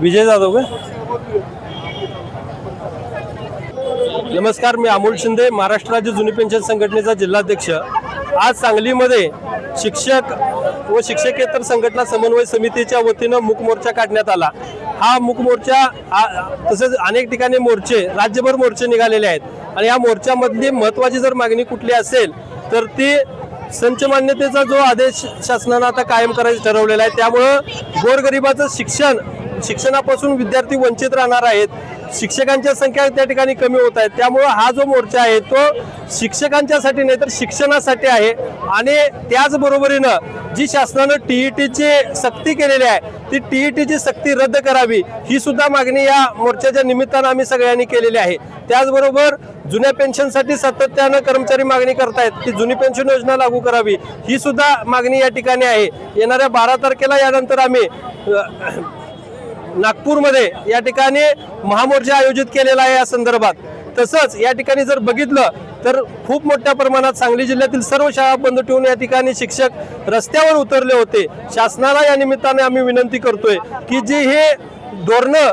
विजय जाधव का? नमस्कार मी अमोल शिंदे महाराष्ट्र राज्य जुनी पेन्शन संघटनेचा जिल्हाध्यक्ष. आज सांगलीमध्ये शिक्षक व शिक्षकेतर संघटना समन्वय समितीच्या वतीनं मूक मोर्चा काढण्यात आला. हा मूक मोर्चा आ- तसेच अनेक ठिकाणी मोर्चे राज्यभर मोर्चे निघालेले आहेत. आणि या मोर्चामधली महत्त्वाची जर मागणी कुठली असेल तर ती संचमान्यतेचा जो आदेश शासनानं आता कायम करायचं ठरवलेला आहे त्यामुळं गोरगरिबाचं शिक्षण शिक्षणापासून विद्यार्थी वंचित राहणार आहेत. शिक्षकांच्या संख्या त्या ठिकाणी कमी होत आहेत. त्यामुळं हा जो मोर्चा आहे तो शिक्षकांच्यासाठी नाही तर शिक्षणासाठी आहे. आणि त्याचबरोबरीनं जी शासनानं टी ई टीची सक्ती केलेली आहे ती टी ई टीची सक्ती रद्द करावी ही सुद्धा मागणी या मोर्चाच्या निमित्तानं आम्ही सगळ्यांनी केलेली आहे. त्याचबरोबर जुन्या पेन्शनसाठी सातत्यानं कर्मचारी मागणी करतायत की जुनी पेन्शन योजना लागू करावी ही सुद्धा मागणी या ठिकाणी आहे. येणाऱ्या बारा तारखेला यानंतर आम्ही नागपूरमध्ये या ठिकाणी महामोर्चा आयोजित केलेला आहे या संदर्भात. तसंच या ठिकाणी जर बघितलं तर खूप मोठ्या प्रमाणात सांगली जिल्ह्यातील सर्व शाळा बंद ठेवून या ठिकाणी शिक्षक रस्त्यावर उतरले होते. शासनाला या निमित्ताने आम्ही विनंती करतोय की जे हे धोरणं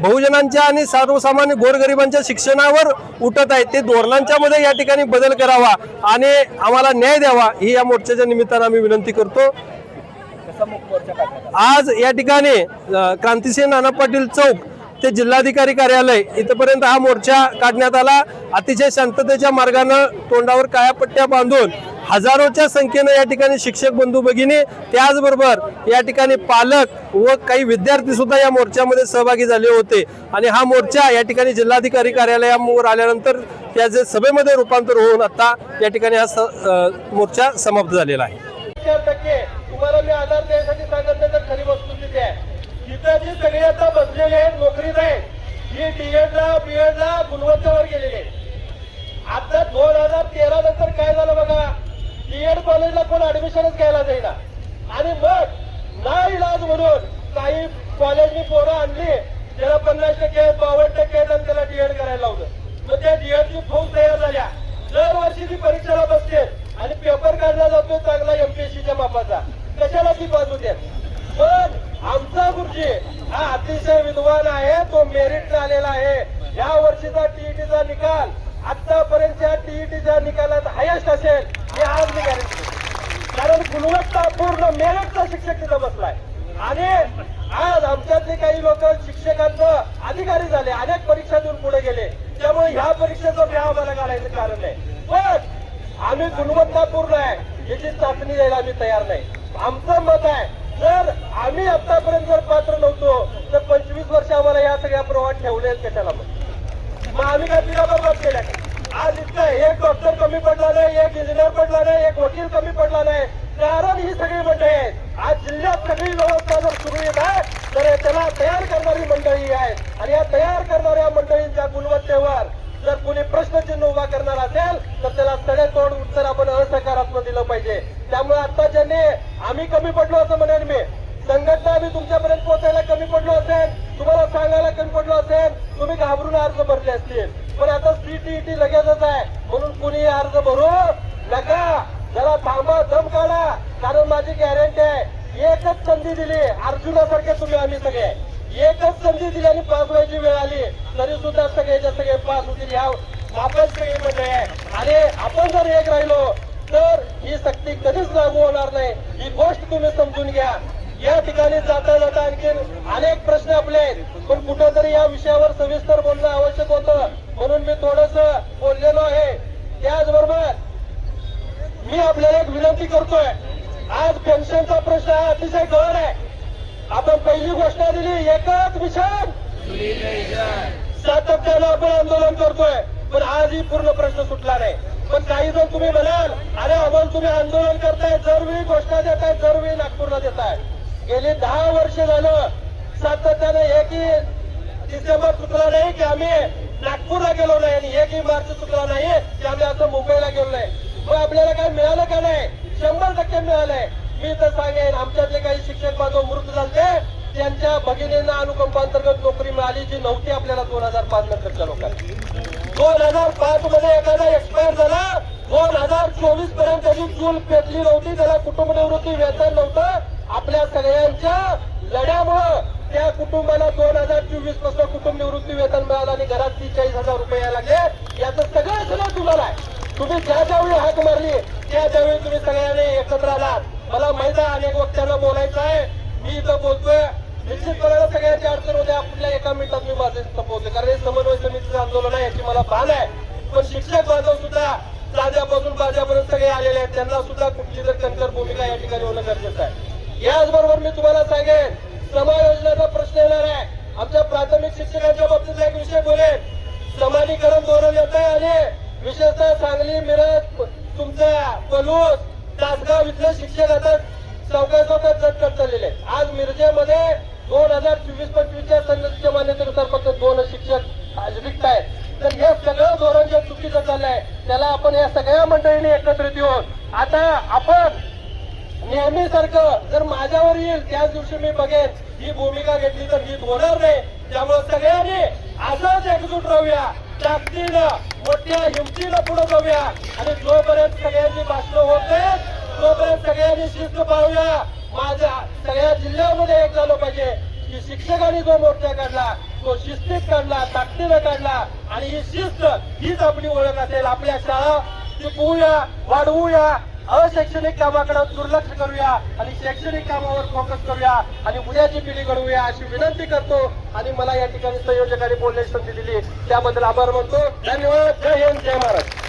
बहुजनांच्या आणि सर्वसामान्य गोरगरिबांच्या शिक्षणावर उठत आहेत ते धोरणांच्या मध्ये या ठिकाणी बदल करावा आणि आम्हाला न्याय द्यावा ही या मोर्चाच्या निमित्तानं आम्ही विनंती करतो. आज या ठिकाणी क्रांतिसिंह नाना पाटील चौक ते जिल्हाधिकारी कार्यालय इथपर्यंत हा मोर्चा काढण्यात आला. अतिशय शांततेच्या मार्गानं तोंडावर काळ्या बांधून हजारोच्या संख्येनं या ठिकाणी शिक्षक बंधू भगिनी त्याचबरोबर या ठिकाणी पालक व काही विद्यार्थी सुद्धा या मोर्चामध्ये सहभागी झाले होते. आणि हा मोर्चा या ठिकाणी जिल्हाधिकारी कार्यालयावर आल्यानंतर त्याचे सभेमध्ये रूपांतर होऊन आता या ठिकाणी हा स- मोर्चा समाप्त झालेला आहे चार टक्के तुम्हाला मी आधार द्यायसाठी सांगत नाही तर खरी वस्तुस्थिती आहे इथं जी सगळी आता बसलेले आहेत नोकरीत आहेत ही डीएडला बीएडला गुणवत्तेवर गेलेली आहेत आता दोन हजार तेरा नंतर काय झालं बघा डीएड कॉलेजला कोण ऍडमिशनच आणि मग ना इलाज म्हणून काही कॉलेजनी पोरं आणली. त्याला पन्नास टक्के आहेत बावन्न टक्के त्याला डीएड करायला लावलं. मग त्या डीएडची फौज तयार झाल्या दरवर्षी ती परीक्षेला बसते. आणि पेपर काढला जातो चांगला एमपीएससीच्या मापाचा. कशाला ती बाजू देत? पण आमचा गुरुजी हा अतिशय विद्वान आहे. तो मेरिट आलेला आहे. या वर्षीचा टीईटीचा निकाल आतापर्यंतच्या टीईटीच्या निकालात हायेस्ट असेल हे आज मी गॅरंटी कारण गुणवत्तापूर्ण मेहनतचा शिक्षक तिथं बसलाय. आणि आज आमच्यातले काही लोक शिक्षकांचं अधिकारी झाले अनेक परीक्षा देऊन पुढे गेले. त्यामुळे ह्या परीक्षेचं भ्या आम्हाला घालायचं कारण नाही. पण आम्ही गुणवत्तापूर्ण आहे याची चाचणी द्यायला आम्ही तयार नाही. आमचं मत आहे जर आम्ही आतापर्यंत जर पात्र नव्हतो तर पंचवीस वर्ष आम्हाला या सगळ्या प्रवाहात ठेवले कशाला मग? मग आम्ही काय तिला केल्या? आज इतकं एक डॉक्टर कमी पडला नाही एक इंजिनियर पडला नाही एक वकील कमी पडला नाही. कारण ही सगळी मंडळी आहेत. आज जिल्ह्यात सगळी व्यवस्था जर सुरळीत आहे तर त्याला तयार करणारी मंडळी आहे. आणि या तयार करणाऱ्या मंडळींच्या गुणवत्तेवर जर कोणी प्रश्नचिन्ह उभा करणार असेल तर त्याला सगळे तोड उत्तर आपण असकारात्मक दिलं पाहिजे. त्यामुळे आता ज्यांनी आम्ही कमी पडलो असं म्हणेन मी संघटना आम्ही तुमच्यापर्यंत पोहोचायला कमी पडलो असेल तुम्हाला सांगायला कमी पडलो असेल तुम्ही घाबरून अर्ज भरले असतील. पण आता सीटीईटी लगेचच आहे म्हणून कुणी अर्ज भरू नका. जरा थांबा दम काढा कारण माझी गॅरंटी आहे. एकच संधी दिली. अर्जुनासारखे तुम्ही आम्ही सगळे. एकच संधी दिली आणि पास व्हायची वेळ आली. तरी सुद्धा सगळेच्या सगळे पास होतील या आपण सगळे म्हणजे आहे आणि आपण जर एक राहिलो तर ही सक्ती कधीच लागू होणार नाही. ही गोष्ट तुम्ही समजून घ्या. या ठिकाणी जाता जाता आणखी अनेक प्रश्न आपले आहेत. पण कुठेतरी या विषयावर सविस्तर बोलणं आवश्यक होतं. म्हणून मी थोडस बोललेलो आहे त्याचबरोबर मी आपल्याला एक विनंती करतोय. आज पेन्शनचा प्रश्न हा अतिशय गहन आहे. आपण पहिली घोषणा दिली एकच मिशन. सातत्यानं आपण आंदोलन करतोय. पण आज ही पूर्ण प्रश्न सुटला नाही. पण काही जण तुम्ही म्हणाल अरे अमोल तुम्ही आंदोलन करताय जरवेळी घोषणा देताय जरवेळी नागपूरला देताय. गेली दहा वर्ष झालं सातत्यानं एकही डिसेंबर चुकला नाही की आम्ही नागपूरला गेलो नाही आणि एकही मार्च चुकला नाही की आम्ही असं मुंबईला गेलो नाही. मग आपल्याला काय मिळालं का नाही? शंभर टक्के मिळालंय. मी तर सांगेन आमच्यातले काही शिक्षक बांधव मृत झाले त्यांच्या भगिनींना अनुकंपांतर्गत नोकरी मिळाली जी नव्हती आपल्याला दोन हजार पाच नंतरच्या लोकांना दोन हजार पाच मध्ये एखादा एक्सपायर झाला दोन हजार चोवीसपर्यंत त्याची चूल पेटली नव्हती त्याला कुटुंब निवृत्ती वेतन नव्हतं. आपल्या सगळ्यांच्या लढ्यामुळं त्या कुटुंबाला दोन हजार चोवीसपासून कुटुंब निवृत्ती वेतन मिळालं आणि घरात तीस हजार रुपये लागले. याचं सगळं सगळं तुम्हाला आहे. तुम्ही ज्या ज्यावेळी हाक मारली त्या त्यावेळी तुम्ही सगळ्यांनी एकत्र आलात. मला माहीत आहे अनेक वक्त्यांना बोलायचं आहे. मी इथं बोलतोय. निश्चितपणे सगळ्यांची अडचण होते आपल्या एका मिनिटात मी माझे संपवते. कारण हे समन्वय समितीचं आंदोलन आहे याची मला भान आहे. पण शिक्षक बांधव सुद्धा साध्यापासून बाजापर्यंत सगळे आलेले आहेत. त्यांना सुद्धा कुठली तर कणकर भूमिका या ठिकाणी होणं गरजेचं आहे. याचबरोबर मी तुम्हाला सांगेन समायोजनाचा प्रश्न येणार आहे. आमच्या प्राथमिक शिक्षकांच्या बाबतीत एक विषय बोलेन. समानीकरण धोरण येत आहे आणि विशेषतः सांगली मिरज तुमचा पलूस तासगाव इथले शिक्षक आता चौकात चौकात जट करत चाललेले आज मिरजेमध्ये दोन हजार चोवीस पंचवीसच्या संघटनेच्या मान्यतेनुसार फक्त दोन शिक्षक आज रिक्त आहेत. तर हे सगळं धोरण जे चुकीचं चाललंय त्याला आपण या सगळ्या मंडळींनी एकत्रित येऊन आता आपण नेहमीसारखं जर माझ्यावर येईल त्याच दिवशी मी बघेन. ही भूमिका घेतली तर ही होणार नाही. त्यामुळे सगळ्यांनी असंच एकजूट राहूया. ताकदीनं मोठ्या हिमतीनं पुढे जाऊया. आणि जोपर्यंत सगळ्यांची भाषणं होत नाहीत, तोपर्यंत सगळ्यांनी शिस्त पाळूया. माझ्या सगळ्या जिल्ह्यामध्ये एक झालं पाहिजे. की शिक्षकांनी जो मोर्चा काढला तो शिस्तीत काढला ताकदीनं काढला. आणि ही शिस्त हीच आपली ओळख असेल. आपल्या शाळा टिकवूया वाढवूया. अशैक्षणिक कामाकडे दुर्लक्ष करूया आणि शैक्षणिक कामावर फोकस करूया आणि उद्याची पिढी घडवूया अशी विनंती करतो. आणि मला या ठिकाणी संयोजकांनी बोलण्याची संधी दिली. त्याबद्दल आभार मानतो. धन्यवाद. जय हिंद. जय महाराष्ट्र.